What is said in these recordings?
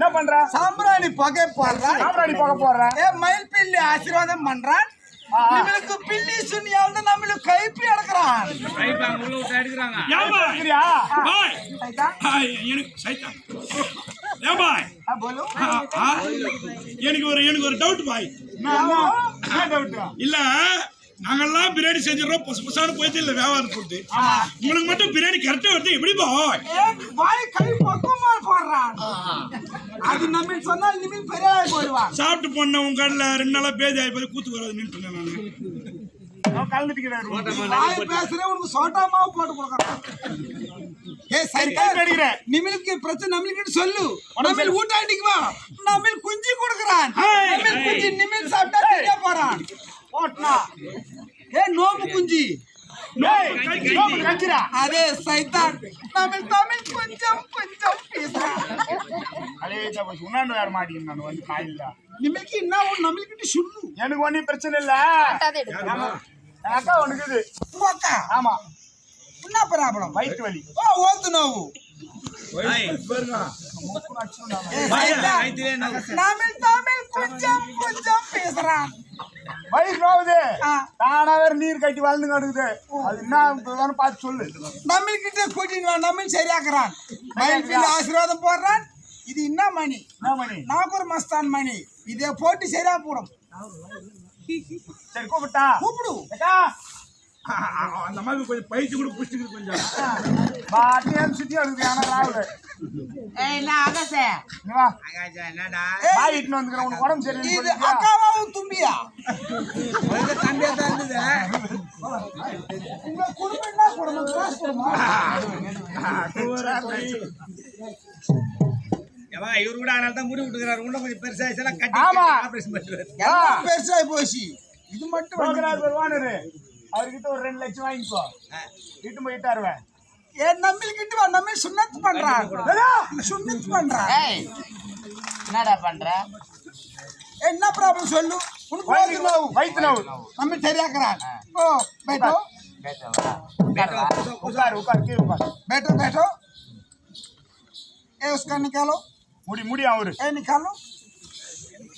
என்ன பண்ற? சாம்பிராணி புகை போடுறான். சாம்பிராணி போக போடுற? ஏ மயில் பில்லி ஆசீர்வாதம் பண்றான். இவனுக்கு பில்லி சுனியா வந்து நம்மளுக்கு கைப்பி ஹாய், எனக்கு ஒரு எனக்கு ஒரு டவுட் பாய்? இல்ல நாங்கெல்லாம் பிரியாணி செஞ்சிடறோம். புசு புசான்னு போயிட்டு இல்ல வியாபாரம் போட்டு. உங்களுக்கு மட்டும் பிரியாணி கரெக்டா வருது எப்படி பாய் அது நம்ம சொன்னா இனிமே பெரிய ஆள் போடுவான் சாப்பிட்டு போன உங்க கடையில ரெண்டு நாளா பேஜ் ஆகி போய் கூத்து வராது நின்று நானு. வாய் பேசுறேன் உனக்கு சோட்டா மாவு போட்டு கொடுக்குறான். நிமிலுக்கு பிரச்சனை நம்மளுக்கு சொல்லு. நம்மள் ஊட்டாண்டிக்கு வா. நம்மள் குஞ்சு கொடுக்குறான். குஞ்சு நிமில் சாப்பிட்டா போறான். ஓட்டுனா. ஏ நோம்பு குஞ்சு. அதே சைத்தான். தமிழ் தமிழ் கொஞ்சம் கொஞ்சம் பேசுறான் உண்ணாண்டு வேற மாட்டிக்கின்னு நான் வந்து காலையில. நிமிலுக்கு என்ன ஒண்ணு நம்மளுக்கிட்ட சொல்லு. எனக்கு ஒன்னும் பிரச்சனை இல்ல. அக்கா. உங்க அக்கா ஆமா. என்ன ப்ராப்ளம்? வயிற்று வலி. ஓ ஓத்து நோவு தமிழ் தமிழ் கொஞ்சம் கொஞ்சம் பேசுறான். வயிறு நோவுது. ஆ. தானா வேற நீர் கட்டி வளர்ந்து கிடக்குது. அது என்ன பார்த்து சொல்லு. நம்மள்கிட்ட கூட்டின்னு வா நம்ம சரியாக்குறான். மயில் ஆசீர்வாதம் போடுறான். இது என்ன மணி? என்ன மணி? நாகூர் மஸ்தான் மணி. இதை போட்டு சரியா போடும். சரி கூப்பிட்டா. கூப்பிடு. அந்த மாதிரி கொஞ்சம் பயிற்சி கூட புடிச்சுக்கிட்டு கொஞ்சம். பாட்டியான்னு சுத்தி அடுக்குது ஆனா ராகுல நீ வா பாய் இட்டுன்னு வந்துக்கிறேன். உனக்கு உடம்பு சரியில்லைன்னு இது? அக்காவாவும் தும்பியா? உங்க குடும்பம் என்ன குடும்பம். காசு குடும்பம் ஏவா, இவரு கூட அதனால தான் முடி விட்டுக்கிறாரு. இன்னும் கொஞ்சம் பெருசாச்சுன்னா கட்டி ஆமா. ஆபரேஷன் பண்ணுவாரு பெருசாகி போச்சு. இது மட்டும் வருவானுரு. அவர்கிட்ட ஒரு ரெண்டு லட்சம் வாங்கிக்கோ இட்டு போய் இட்டாருவேன் ஏ நம்மள்கிட்ட வா நம்ம சுண்ணத்து பண்றான் சுண்ணத்து பண்றான் என்னடா பண்ற என்ன ப்ராப்ளம் சொல்லு உனக்கு வயிற்று ஓது நோவு வயிற்று நோவு நம்ம சரியாக்குறான் ஓ बैठो உட்காரு உட்காரு கீழே உட்காரு बैठो बैठो ए उसका निकालो முடி முடி அவரு ए निकालो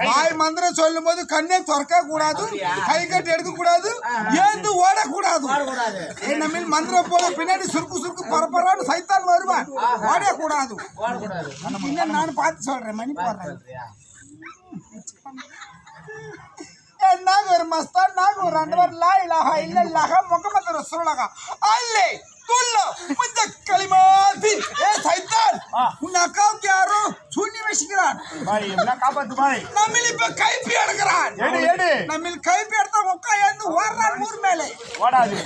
வாய் மந்திரம் சொல்லும் போது கண்ணே திறக்க கூடாது கை கட்டு எடுக்க கூடாது ஏந்து ஓடக்கூடாது. நம்ம மந்திரம் போல பின்னாடி சுருக்கு சுருக்கு பரப்பரான்னு சைத்தான் வருவான். ஓடக்கூடாது. என்ன நான் பார்த்து சொல்றேன் மணி போடுறேன் நாங்க ஒரு மஸ்தான் நாங்க ஒரு அண்டவர் லா இலாஹ இல்லல்லாஹ முகமது ரசூலுல்லாஹ. அல்லே துல்ல முஞ்ச கலிமாதி ஏ சைத்தான் உன் அக்காவுக்கு யாரோ சூனி வசிக்கிறான் பாய் என்ன காப்பாத்து பாய் நம்ம இப்ப கைப்பி எடுக்கிறான் எடு எடு நம்ம கைப்பி எடுத்தா உக்கா ஏந்து ஓடுறான் ஊர் மேலே ஓடாது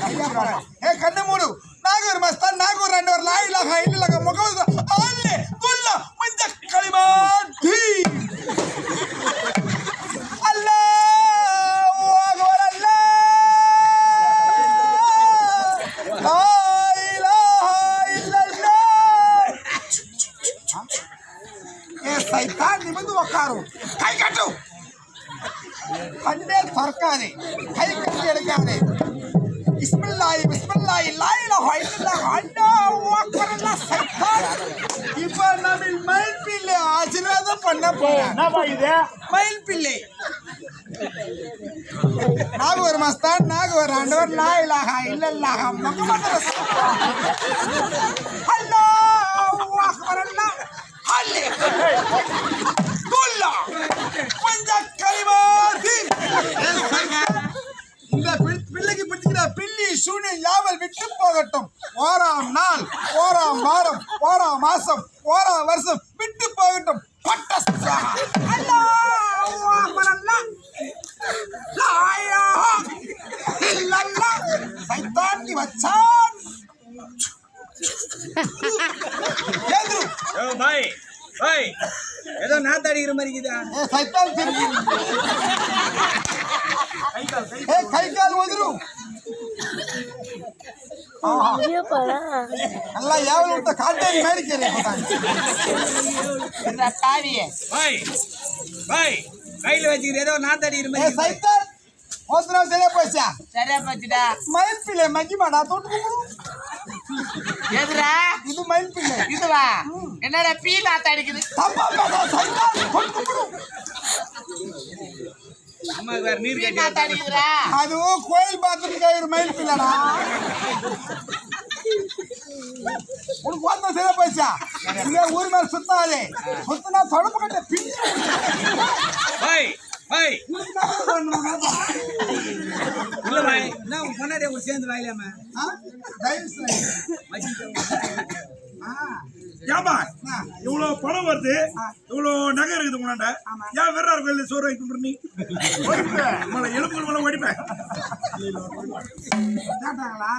ஏ கண்ணு மூடு நாகூர் மஸ்தான் நாகூர் இல்லல்லாஹ முகமது அல்லே துல்ல முஞ்ச கலிமாதி அல்லாஹ் அக்பர் அல்லாஹ் லா இலாஹ இல்லல்லாஹ் ஏ சைத்தான் நிமிந்து உக்காரு கை கட்டு திறக்காதே கை கட்டி எடுக்காதே. பிஸ்மில்லாஹி பிஸ்மில்லாஹி லா இலாஹ இல்லல்லாஹ். அல்லாஹு அக்பர் அல்லாஹ் சைத்தான் இப்போ நம்ம மயில் பிள்ளை ஆசீர்வாதம் பண்ண போறோம் என்ன பாய் இது? மயில் பிள்ளை. நாகூர் மஸ்தான் நாகூர் ஆண்டவர் லா இலாஹ இல்லல்லாஹ். முஹம்மது ரசூலுல்லாஹ் அல்லாஹு அக்பர் அல்லாஹ் அல்லே துல்லா பஞ்ச கலிமாதி இந்த பிள்- பிள்ளைக்கு பிடிக்கிற பில்லி சூனி யாவல் விட்டு போகட்டும் ஓராம் நாள் ஓராம் வாரம் ஓராம் மாசம் ஓராம் வருஷம் விட்டு போகட்டும். நீ வச்சான் ஏதோ நாத்து அடிக்கிற மாதிரி இருக்குதா. சைத்தான் திரும்பி ஏ கை கால் வதிரு நல்லா ஏவல் விட்ட காட்டேரி மாதிரி கையில வச்சுக்கிட்டு ஏதோ நாத்தடி ஏ மாதிரி சைத்தான் ஓத்துனா சரியா போச்சா? சரியா போச்சுடா. மயில் பிள்ளை மகிமாடா தொட்டு எதுரா? இது மயில் பிள்ளை இதுவா என்னடா பீ நாத்த அடிக்குது தப்பா பேச சைத்தான் தொட்டு அம்மா வேற நீர் பீ கட்டி நாத்த அடிக்குதுடா அதுவும் கோயில் பாத்ரூம்க்கு ஒரு மயில் பிள்ளைடா உனக்கு சரியா போச்சா? இங்க ஊர் மேல சுத்தாதே. சுத்தினா தொடப்பு கட்ட பிஞ்சு ஒரு சேர்ந்து வாயிலாம? ஆ? என்ன? இவ்வளவு பணம் வருது இவ்வளவு நகை இருக்குது உன்னாண்ட. ஏன் வெறார் கோயில் சோறு வைக்க நீ? உங்களை எலும்புகள் மேல ஓடிப்பேன் கேட்டாங்களா?